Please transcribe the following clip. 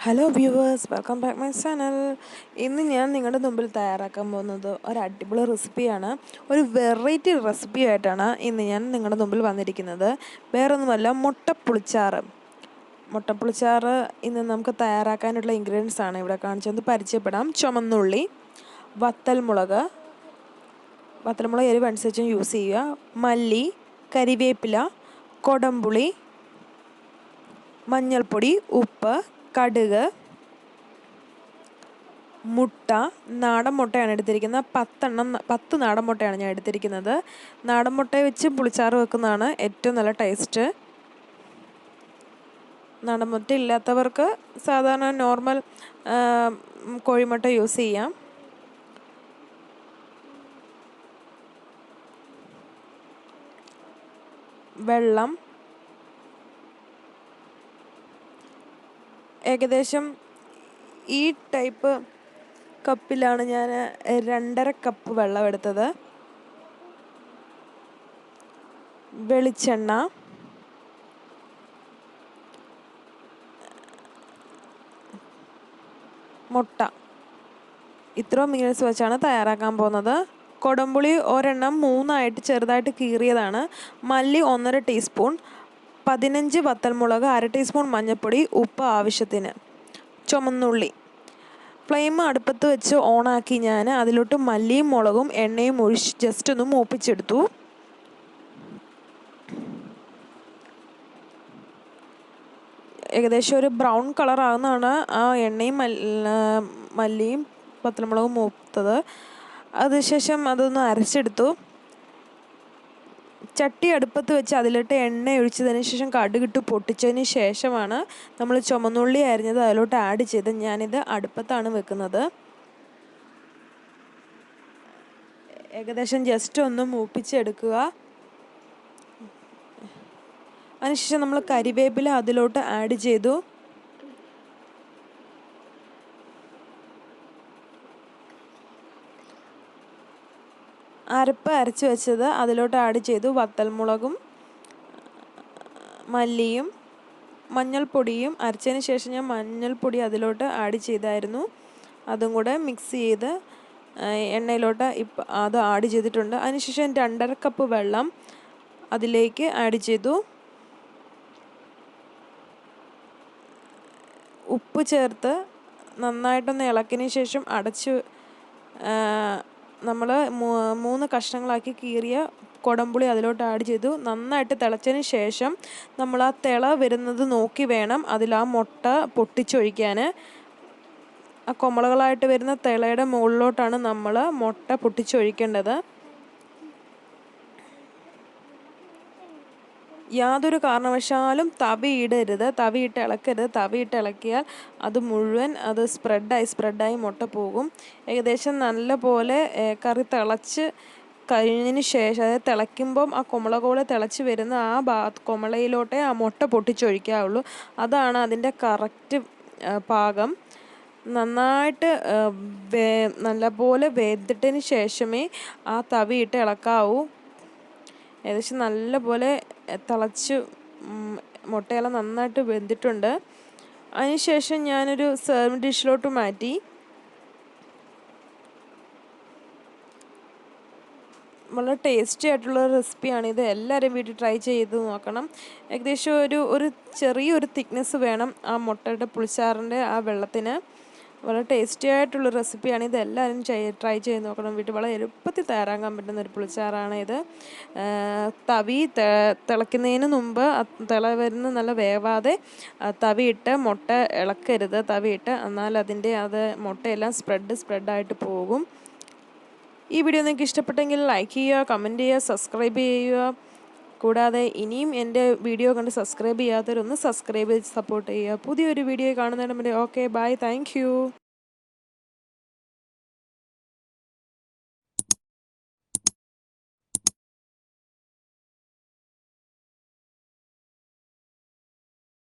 Hello viewers welcome back my channel ഇന്ന് ഞാൻ നിങ്ങളുടെ മുമ്പിൽ തയ്യാറാക്കാൻ പോകുന്നത് ഒരു അടിപൊളി റെസിപ്പിയാണ് ഒരു വെറൈറ്റി റെസിപ്പി ആയിട്ടാണ് ഇന്ന് ഞാൻ നിങ്ങളുടെ മുമ്പിൽ വന്നിരിക്കുന്നത്. വേറൊന്നുമല്ല മുട്ടപ്പുളിച്ചാറ്. മുട്ടപ്പുളിച്ചാറ് ഇന്ന് നമുക്ക് തയ്യാറാക്കാനുള്ള ഇൻഗ്രീഡിയൻസ് ആണ് ഇവിടെ കാണിച്ചത്. പരിചയപ്പെടാം. ചുമന്നുള്ളി വത്തൽമുളക് വത്തൽമുളക് എരിവ് അനുസരിച്ചും യൂസ് ചെയ്യുക. മല്ലി കരിവേപ്പില കൊടംപുളി മഞ്ഞൾപ്പൊടി ഉപ്പ് കടുക് മുട്ട നാടൻ മുട്ടയാണ് എടുത്തിരിക്കുന്നത്. പത്തെണ്ണം പത്ത് നാടൻ മുട്ടയാണ് ഞാൻ എടുത്തിരിക്കുന്നത്. നാടൻ മുട്ട വെച്ച് പുളിച്ചാറ് വെക്കുന്നതാണ് ഏറ്റവും നല്ല ടേസ്റ്റ്. നാടൻ മുട്ട ഇല്ലാത്തവർക്ക് സാധാരണ നോർമൽ കോഴിമുട്ട യൂസ് ചെയ്യാം. വെള്ളം ഏകദേശം ഈ ടൈപ്പ് കപ്പിലാണ് ഞാൻ രണ്ടര കപ്പ് വെള്ളം എടുത്തത്. വെളിച്ചെണ്ണ. മുട്ട. ഇത്രയും മീൽസ് വെച്ചാണ് തയ്യാറാക്കാൻ പോകുന്നത്. കൊടംപുളി ഒരെണ്ണം മൂന്നായിട്ട് ചെറുതായിട്ട് കീറിയതാണ്. മല്ലി ഒന്നര ടീസ്പൂൺ പതിനഞ്ച് വത്തൽമുളക് അര ടീസ്പൂൺ മഞ്ഞൾപ്പൊടി ഉപ്പ് ആവശ്യത്തിന്. ചുമന്നുള്ളി. ഫ്ലെയിം അടുപ്പത്ത് വെച്ച് ഓണാക്കി ഞാൻ അതിലോട്ട് മല്ലിയും മുളകും എണ്ണയും ഒഴിച്ച് ജസ്റ്റ് ഒന്ന് മൂപ്പിച്ചെടുത്തു. ഏകദേശം ഒരു ബ്രൗൺ കളർ ആകുന്നതാണ് ആ എണ്ണയും മല്ലിയും പത്തലമുളകും മൂത്തത്. അതിനുശേഷം അതൊന്ന് അരച്ചെടുത്തു. ചട്ടി അടുപ്പത്ത് വെച്ച് അതിലിട്ട് എണ്ണ ഒഴിച്ചതിന് ശേഷം കടുകിട്ട് പൊട്ടിച്ചതിന് ശേഷമാണ് നമ്മൾ ചുമന്നുള്ളി അരിഞ്ഞത് അതിലോട്ട് ആഡ് ചെയ്ത് ഞാനിത് അടുപ്പത്താണ് വെക്കുന്നത്. ഏകദേശം ജസ്റ്റ് ഒന്ന് മൂപ്പിച്ചെടുക്കുക. അതിനുശേഷം നമ്മൾ കരിവേപ്പില അതിലോട്ട് ആഡ് ചെയ്തു. അരപ്പ് അരച്ച് വെച്ചത് അതിലോട്ട് ആഡ് ചെയ്തു വത്തൽമുളകും മല്ലിയും മഞ്ഞൾപ്പൊടിയും അരച്ചതിന് ശേഷം ഞാൻ മഞ്ഞൾപ്പൊടി അതിലോട്ട് ആഡ് ചെയ്തായിരുന്നു. അതും കൂടെ മിക്സ് ചെയ്ത് എണ്ണയിലോട്ട് ഇപ്പം അത് ആഡ് ചെയ്തിട്ടുണ്ട്. അതിനുശേഷം രണ്ടര കപ്പ് വെള്ളം അതിലേക്ക് ആഡ് ചെയ്തു. ഉപ്പ് ചേർത്ത് നന്നായിട്ടൊന്ന് ഇളക്കിയതിന് ശേഷം അടച്ച് നമ്മൾ മൂന്ന് കഷ്ണങ്ങളാക്കി കീറിയ കുടംപുളി അതിലോട്ട് ആഡ് ചെയ്തു. നന്നായിട്ട് തിളച്ചതിന് ശേഷം നമ്മൾ ആ തിള വരുന്നത് നോക്കി വേണം അതിൽ ആ മുട്ട പൊട്ടിച്ചൊഴിക്കാൻ ആ കൊമളകളായിട്ട് വരുന്ന തിളയുടെ മുകളിലോട്ടാണ് നമ്മൾ മുട്ട പൊട്ടിച്ചൊഴിക്കേണ്ടത്. യാതൊരു കാരണവശാലും തവിയിടരുത് തവിയിട്ട് ഇളക്കരുത്. തവിയിട്ട് ഇളക്കിയാൽ അത് മുഴുവൻ അത് സ്പ്രെഡായി സ്പ്രെഡായി മുട്ട പോകും. ഏകദേശം നല്ല പോലെ കറി തിളച്ച് കഴിഞ്ഞതിന് ശേഷം അതായത് തിളയ്ക്കുമ്പം ആ കുമള തിളച്ച് വരുന്ന ആ ഭാ കുമളയിലോട്ടേ ആ മുട്ട പൊട്ടിച്ചൊഴിക്കാവുള്ളൂ. അതാണ് അതിന്റെ കറക്റ്റ് പാകം. നന്നായിട്ട് വേ നല്ലപോലെ വേദിട്ടതിന് ശേഷമേ ആ തവിയിട്ട് ഇളക്കാവൂ. ഏകദേശം നല്ലപോലെ തിളച്ച് മുട്ടയെല്ലാം നന്നായിട്ട് വെന്തിട്ടുണ്ട്. അതിനുശേഷം ഞാനൊരു സെർവ് ഡിഷിലോട്ട് മാറ്റി. വളരെ ടേസ്റ്റി ആയിട്ടുള്ള റെസിപ്പിയാണ് ഇത്. എല്ലാവരും വീട്ടിൽ ട്രൈ ചെയ്ത് നോക്കണം. ഏകദേശം ഒരു ഒരു ചെറിയൊരു തിക്നെസ് വേണം ആ മുട്ടയുടെ പുളിച്ചാറിന്റെ ആ വെള്ളത്തിന്. വളരെ ടേസ്റ്റി ആയിട്ടുള്ള റെസിപ്പിയാണ് ഇത് എല്ലാവരും ട്രൈ ചെയ്ത് നോക്കണം. വീട്ടിൽ വളരെ എളുപ്പത്തിൽ തയ്യാറാക്കാൻ പറ്റുന്ന ഒരു പുളിച്ചാറാണ് ഇത്. തവി തിളയ്ക്കുന്നതിന് മുമ്പ് തിള വരുന്ന നല്ല വേവാതെ തവിയിട്ട് മുട്ട ഇളക്കരുത്. തവിയിട്ട് എന്നാൽ അതിന്റെ അത് മുട്ടയെല്ലാം സ്പ്രെഡ് സ്പ്രെഡായിട്ട് പോകും. ഈ വീഡിയോ നിങ്ങൾക്ക് ഇഷ്ടപ്പെട്ടെങ്കിൽ ലൈക്ക് ചെയ്യുക കമന്റ് ചെയ്യുക സബ്സ്ക്രൈബ് ചെയ്യുക. കൂടാതെ ഇനിയും എന്റെ വീഡിയോ കണ്ട് സബ്സ്ക്രൈബ് ചെയ്യാത്തവരൊന്ന് സബ്സ്ക്രൈബ് ചെയ്ത് സപ്പോർട്ട് ചെയ്യുക. പുതിയൊരു വീഡിയോ കാണുന്നതിന് മുന്നേ ഓക്കെ ബൈ താങ്ക്